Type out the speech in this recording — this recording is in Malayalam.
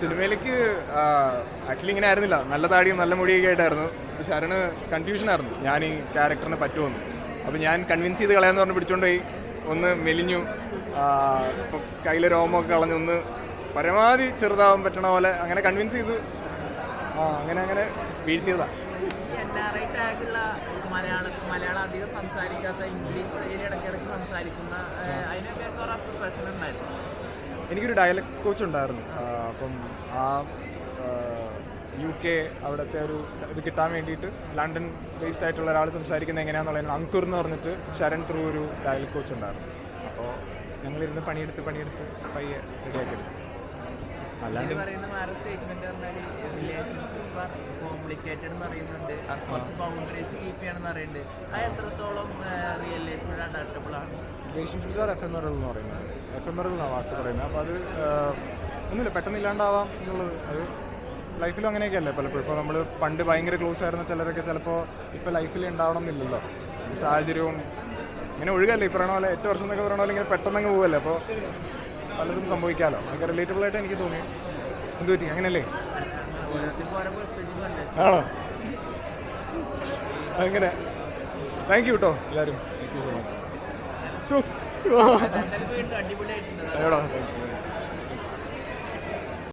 സിനിമയിലേക്ക് ആക്ച്വലി ഇങ്ങനെ ആയിരുന്നില്ല. നല്ല താടിയും നല്ല മുടിയൊക്കെ ആയിട്ടായിരുന്നു. പക്ഷെ ശരണ് കൺഫ്യൂഷൻ ആയിരുന്നു. ഞാൻ ഈ ക്യാരക്ടറിനെ പറ്റുമെന്ന് അപ്പോൾ ഞാൻ കൺവിൻസ് ചെയ്ത് കളയാന്ന് പറഞ്ഞ് പിടിച്ചുകൊണ്ട് പോയി ഒന്ന് മെലിഞ്ഞു ഇപ്പം കയ്യിലെ രോമമൊക്കെ കളഞ്ഞു ഒന്ന് പരമാവധി ചെറുതാവാൻ പറ്റണ പോലെ അങ്ങനെ കൺവിൻസ് ചെയ്ത് ആ അങ്ങനെ അങ്ങനെ വീഴ്ത്തിയതാണ് മലയാളം മലയാളം അധികം സംസാരിക്കാത്ത ഇംഗ്ലീഷ് ഇടയ്ക്കിടയ്ക്ക് സംസാരിക്കുന്ന ഏഹ്, അതിനൊക്കെ കുറെ പ്രശ്നം ഉണ്ടായിരുന്നു എനിക്കൊരു ഡയലക്ട് കോച്ച് ഉണ്ടായിരുന്നു. അപ്പം ആ യു കെ അവിടുത്തെ ഒരു ഇത് കിട്ടാൻ വേണ്ടിയിട്ട് ലണ്ടൻ ബേസ്ഡ് ആയിട്ടുള്ള ഒരാൾ സംസാരിക്കുന്നത് എങ്ങനെയാണെന്നുള്ളതിന് അങ്കുർ എന്ന് പറഞ്ഞിട്ട് ശരൺ ത്രൂ ഒരു ഡയൽ കോച്ച് ഉണ്ടായിരുന്നു. അപ്പോൾ ഞങ്ങളിരുന്ന് പണിയെടുത്ത് പണിയെടുത്ത് പയ്യെ റെഡിയാക്കി എടുത്തു അല്ലാണ്ട് കോംപ്ലിക്കേറ്റഡ് എന്ന് പറയുന്നുണ്ട്. കുറച്ച് ബൗണ്ടറീസ് കീപ്പ് ചെയ്യണമെന്ന് അത് എത്രത്തോളം റിയൽ ലൈഫിൽ അഡാപ്റ്റബിൾ ആണ്? റിലേഷൻഷിപ്സ് ആർ എഫ് എം എന്ന് പറയുന്നത്. എഫ് എം എന്നാണ് വാക്ക് പറയുന്നത്. അപ്പോൾ അത് ഒന്നുമില്ല പെട്ടെന്ന് ഇല്ലാണ്ടാവാം എന്നുള്ളത്. അത് ലൈഫിലും അങ്ങനെയൊക്കെയല്ലേ പലപ്പോഴും. ഇപ്പോൾ നമ്മൾ പണ്ട് ഭയങ്കര ക്ലോസ് ആയിരുന്ന ചിലരൊക്കെ ചിലപ്പോൾ ഇപ്പോൾ ലൈഫിൽ ഉണ്ടാവണം എന്നില്ലല്ലോ സാഹചര്യവും ഇങ്ങനെ ഒഴുകല്ലേ ഈ പറയണ പോലെ എട്ട് വർഷം എന്നൊക്കെ പറയണ പോലെ ഇങ്ങനെ പെട്ടെന്ന് അങ്ങ് പോകല്ലേ അപ്പോൾ പലതും സംഭവിക്കാമല്ലോ അതൊക്കെ റിലേറ്റബിൾ ആയിട്ട് എനിക്ക് തോന്നി. എന്ത് പറ്റി? ഉണ്ട് ആണോ? അങ്ങനെ. താങ്ക് യു കേട്ടോ എല്ലാവരും thank you so much so എന്തായാലും വീണ്ടും അടിപൊളിയായിട്ടുണ്ട്. എവിടാ